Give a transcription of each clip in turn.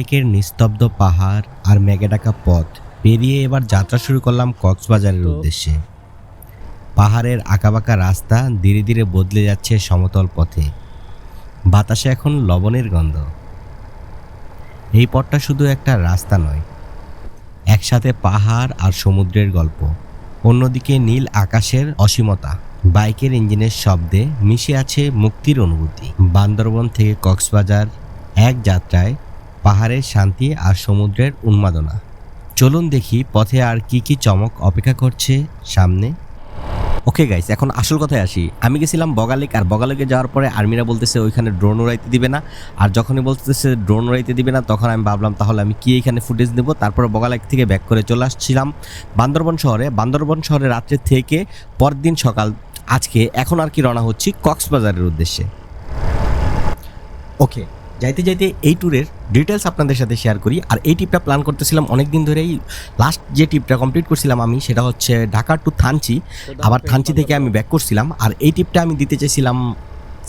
বগালেকের নিস্তব্ধ পাহাড় আর মেঘে ডাকা পথ পেরিয়ে এবার যাত্রা শুরু করলাম কক্সবাজারের উদ্দেশ্যে। পাহাড়ের আঁকাবাঁকা রাস্তা ধীরে ধীরে বদলে যাচ্ছে সমতল পথে। বাতাসে এখন লবণের গন্ধ। এই পথটা শুধু একটা রাস্তা নয় একসাথে পাহাড় আর সমুদ্রের গল্প। অন্যদিকে নীল আকাশের অসীমতা বাইকের ইঞ্জিনের শব্দে মিশে আছে মুক্তির অনুভূতি। বান্দরবন থেকে কক্সবাজার এক যাত্রায় পাহাড়ের শান্তি আর সমুদ্রের উন্মাদনা। চলুন দেখি পথে আর কি কি চমক অপেক্ষা করছে সামনে। ওকে গাইস, এখন আসল কথায় আসি। আমি গেছিলাম বগালেক, আর বগালেকে যাওয়ার পরে আর্মিরা বলতেছে ওইখানে ড্রোন উড়াইতে দিবে না। আর যখনই বলতেছে ড্রোন উড়াইতে দিবে না, তখন আমি ভাবলাম, তাহলে আমি কি এখানে ফুটেজ নেব তারপরে বগালেক থেকে ব্যাক করে চলে আসছিলাম বান্দরবন শহরে। বান্দরবন শহরে রাত্রে থেকে পরদিন সকাল, আজকে, এখন আর কি রওনা হচ্ছি কক্সবাজারের উদ্দেশ্যে। ওকে যাইতে যাইতে এই ট্যুরের ডিটেলস আপনাদের সাথে শেয়ার করি। আর এই ট্রিপটা প্ল্যান করতেছিলাম অনেক দিন ধরেই লাস্ট যে ট্রিপটা কমপ্লিট করছিলাম আমি সেটা হচ্ছে ঢাকা টু থানচি আবার থানচি থেকে আমি ব্যাক করছিলাম। আর এই ট্রিপটা আমি দিতে চাইছিলাম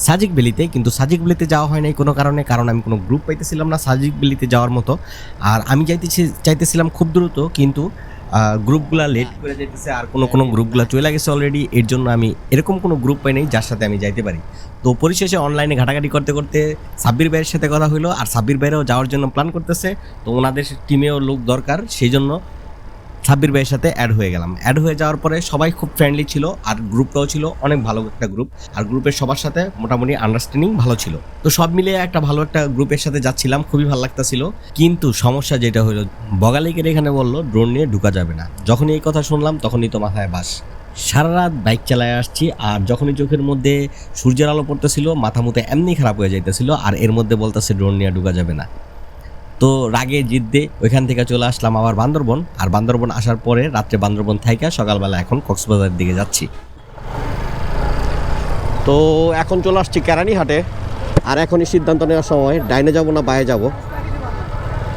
সাজিক বেলিতে কিন্তু সাজিক বেলিতে যাওয়া হয় নাই কোনো কারণে কারণ আমি কোনো গ্রুপ পাইতেছিলাম না সাজিক বেলিতে যাওয়ার মতো। আর আমি যাইতেছি চাইতেছিলাম খুব দ্রুত কিন্তু গ্রুপগুলো লেট করে যেতেছে আর কোনো কোনো গ্রুপগুলো চলে গেছে অলরেডি এর জন্য আমি এরকম কোনো গ্রুপ পাই নাই যার সাথে আমি যাইতে পারি। তো পরিশেষে অনলাইনে ঘাটাঘাটি করতে করতে সাব্বির ভাইয়ের সাথে কথা হলো আর সাব্বির ভাইরাও যাওয়ার জন্য প্ল্যান করতেছে। তো ওনাদের টিমেও লোক দরকার সেই জন্য সাব্বির ভাইয়ের সাথে অ্যাড হয়ে গেলাম। অ্যাড হয়ে যাওয়ার পরে সবাই খুব ফ্রেন্ডলি ছিল আর গ্রুপটাও ছিল, অনেক ভালো একটা গ্রুপ আর গ্রুপের সবার সাথে মোটামুটি আন্ডারস্ট্যান্ডিং ভালো ছিল। তো সব মিলিয়ে একটা ভালো একটা গ্রুপের সাথে যাচ্ছিলাম, খুবই ভালো লাগতাছিল। কিন্তু সমস্যা যেটা হলো, বগালিকের এখানে বলল ড্রোন নিয়ে ঢুকা যাবে না। যখনই এই কথা শুনলাম, তখনই তো মাথায় বাস। সারা রাত বাইক চালায় আসছি আর যখনই চোখের মধ্যে সূর্যের আলো পড়তেছিল, মাথা মুতে এমনি খারাপ হয়ে যাইতেছিল আর এর মধ্যে বলতেছে ড্রোন নিয়ে ঢুকা যাবে না। তো রাগে জিদ্দে ওইখান থেকে চলে আসলাম আবার বান্দরবন। আর বান্দরবন আসার পরে রাত্রে বান্দরবন থাইকা সকালবেলা এখন কক্সবাজারের দিকে যাচ্ছি। তো এখন চলে আসছি কেরানীহাটে। আর এখনই সিদ্ধান্ত নেওয়ার সময়, ডাইনে যাব না, বায়ে যাব।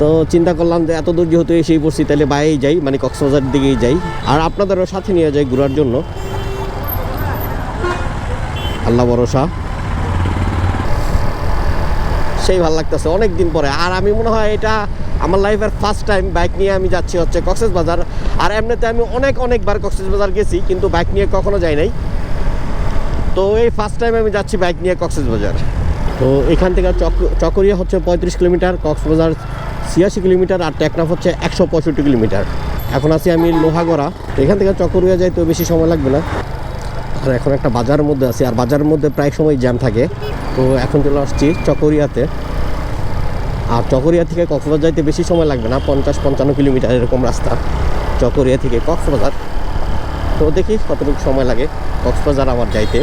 তো চিন্তা করলাম যে এত দূর যেহেতু এসেই পড়ছি, তাহলে বায়েই যাই মানে কক্সবাজার দিকেই যাই। আর আপনাদেরও সাথে নিয়ে যাই ঘোরার জন্য। আল্লাহ ভরসা। সেই ভালো লাগতেছে অনেক দিন পরে। আর আমি মনে হয় এটা আমার লাইফের ফার্স্ট টাইম বাইক নিয়ে আমি যাচ্ছি হচ্ছে কক্সেস বাজার আর এমনিতে আমি অনেক, অনেকবার কক্সেস বাজার গেছি, কিন্তু বাইক নিয়ে কখনো যাই নাই। তো এই ফার্স্ট টাইম আমি যাচ্ছি বাইক নিয়ে কক্সেস বাজার তো এখান থেকে চক, চকরিয়া হচ্ছে পঁয়ত্রিশ কিলোমিটার কক্সবাজার ছিয়াশি কিলোমিটার আর টেকনাফ হচ্ছে একশো পঁয়ষট্টি কিলোমিটার। এখন আছি আমি লোহাগড়া। এখান থেকে চকরিয়া যাই তো বেশি সময় লাগবে না। আর এখন একটা বাজারের মধ্যে আছি, আর বাজারের মধ্যে প্রায় সময় জ্যাম থাকে। তো এখন চলে আসছি চকরিয়াতে। আর চকরিয়া থেকে কক্সবাজার যাইতে বেশি সময় লাগবে না, পঞ্চাশ পঞ্চান্ন কিলোমিটার এরকম রাস্তা চকরিয়া থেকে কক্সবাজার। তো দেখি কতটুকু সময় লাগে কক্সবাজার আমার যাইতে।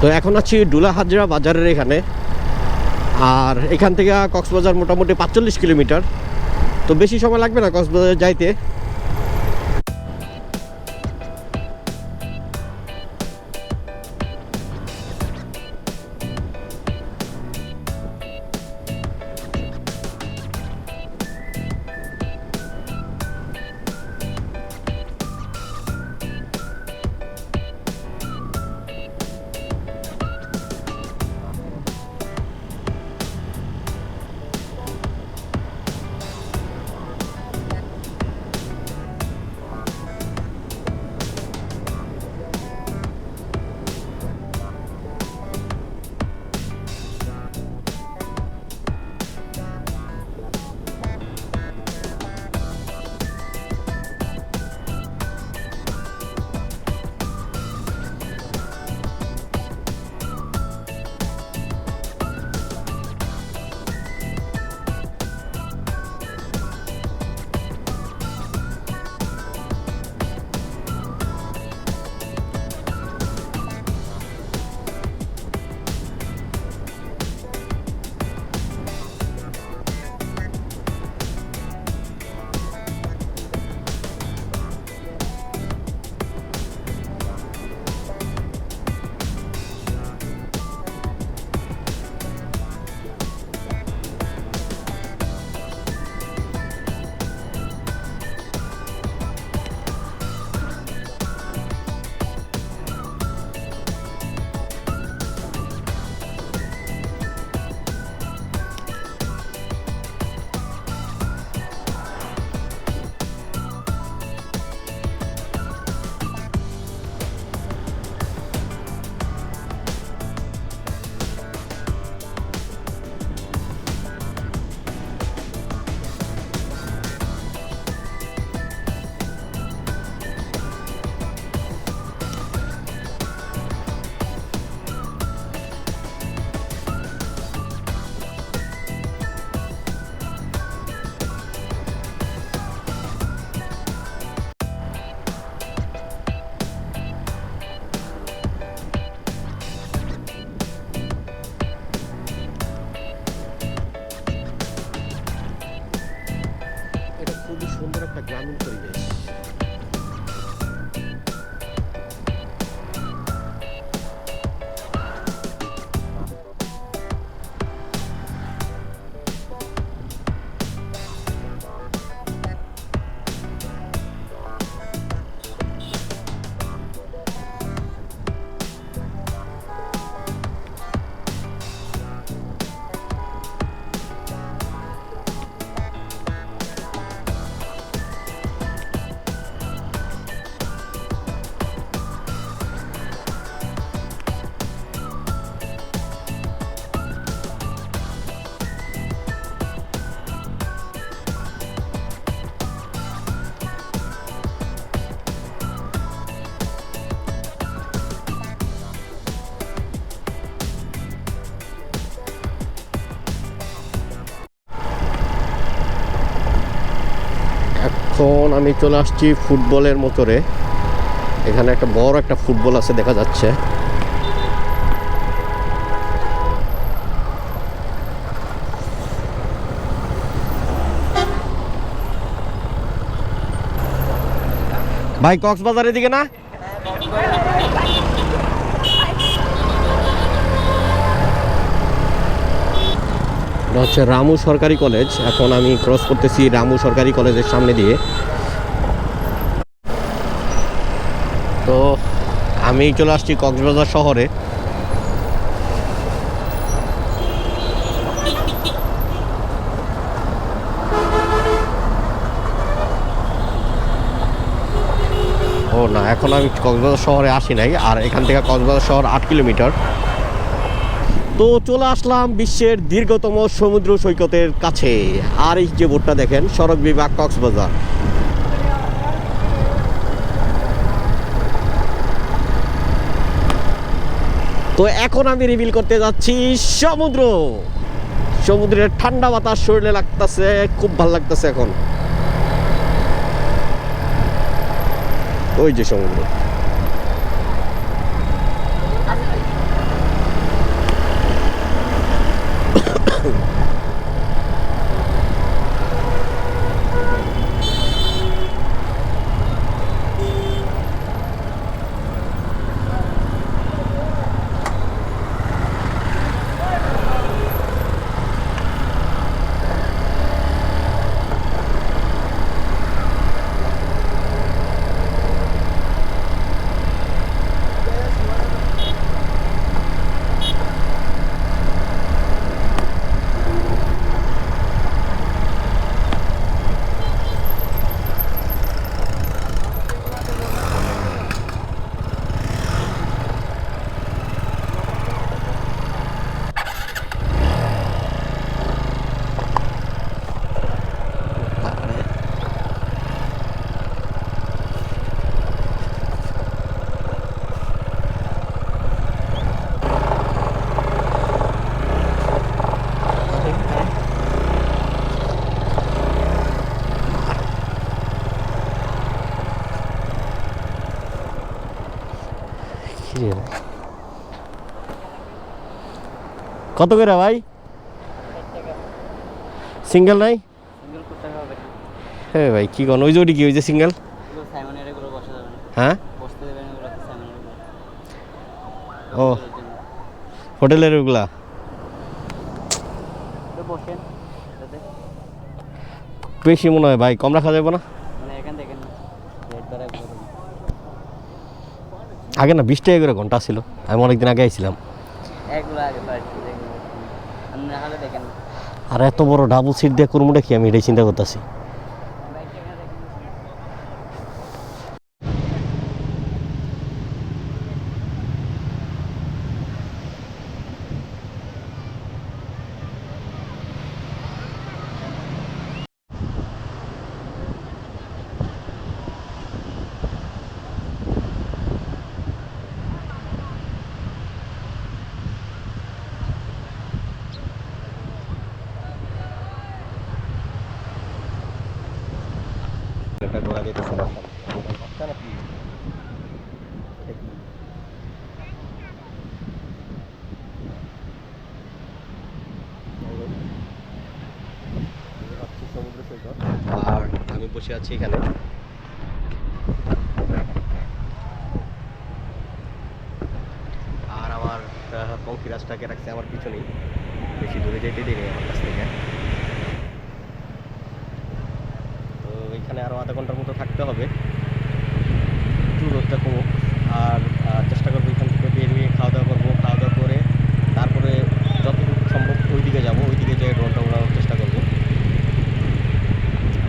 তো এখন আছি ডুলা হাজরা বাজারের এখানে। আর এখান থেকে কক্সবাজার মোটামুটি পাঁচচল্লিশ কিলোমিটার। তো বেশি সময় লাগবে না কক্সবাজার যাইতে? এখন আমি চলে আসছি ফুটবলের মোটরে এখানে একটা বড় একটা ফুটবল আছে, দেখা যাচ্ছে। ভাই, কক্সবাজারের দিকে না? এটা হচ্ছে রামু সরকারি কলেজ। এখন আমি ক্রস করতেছি রামু সরকারি কলেজের সামনে দিয়ে। তো আমি চলে আসছি কক্সবাজার শহরে। ও না, এখন আমি কক্সবাজার শহরে আসি নাই। আর এখান থেকে কক্সবাজার শহর আট কিলোমিটার। তো চলে আসলাম বিশ্বের দীর্ঘতম সমুদ্র সৈকতের কাছে। আর এই যে বোর্ডটা দেখেন, সড়ক বিভাগ কক্সবাজার। তো এখন আমি রিভিল করতে যাচ্ছি সমুদ্র। সমুদ্রের ঠান্ডা বাতাস শরীরে লাগতেছে, খুব ভালো লাগতেছে এখন। ওই যে সমুদ্র। কত করে ভাই? সিঙ্গেল নাই? হ্যাঁ ভাই। কি কোন? ওই ওটি কি? ওই যে সিঙ্গেল হ্যাঁ? ও। হোটেলের ওগুলা? বেশি মনে হয় ভাই কম রাখা যাবে না? মানে আগে না বিশ টাকা করে ঘণ্টা ছিল। আমি অনেকদিন আগে আইছিলাম এগুলো আগে পাচ্ছি এগুলো আপনি না হলে দেখেন আর এত বড় ডাবল সিট দিয়ে করব কি? আমি এটাই চিন্তা করতেছি। আর আমি বসে আছি এখানে। আর আমার পঙ্কিরাজটাকে রাখছে আমার পিছনেই। বেশি দূরে যেতে দেয়নি আমার কাছ থেকে তো এখানে আরও আধা ঘণ্টার মতো থাকতে হবে। একটু রোদটা কমুক। আর চেষ্টা করব এখান থেকে বেরিয়ে খাওয়া দাওয়া করব। খাওয়া দাওয়া করে তারপরে যতটুকু সম্ভব ওই দিকে যাব। ওই দিকে যেয়ে ড্রোনটা উড়ানোর চেষ্টা করব।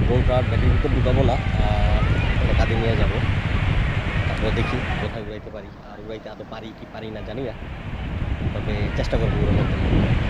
ড্রোনটা ব্যাটির ভিতর ঢুকাবো না। কাঁধে নিয়ে যাব। তারপরে দেখি কোথায় উড়াইতে পারি। আর উড়াইতে আদৌ পারি কি পারি না জানি না। তবে চেষ্টা করব উড়ানোর জন্য।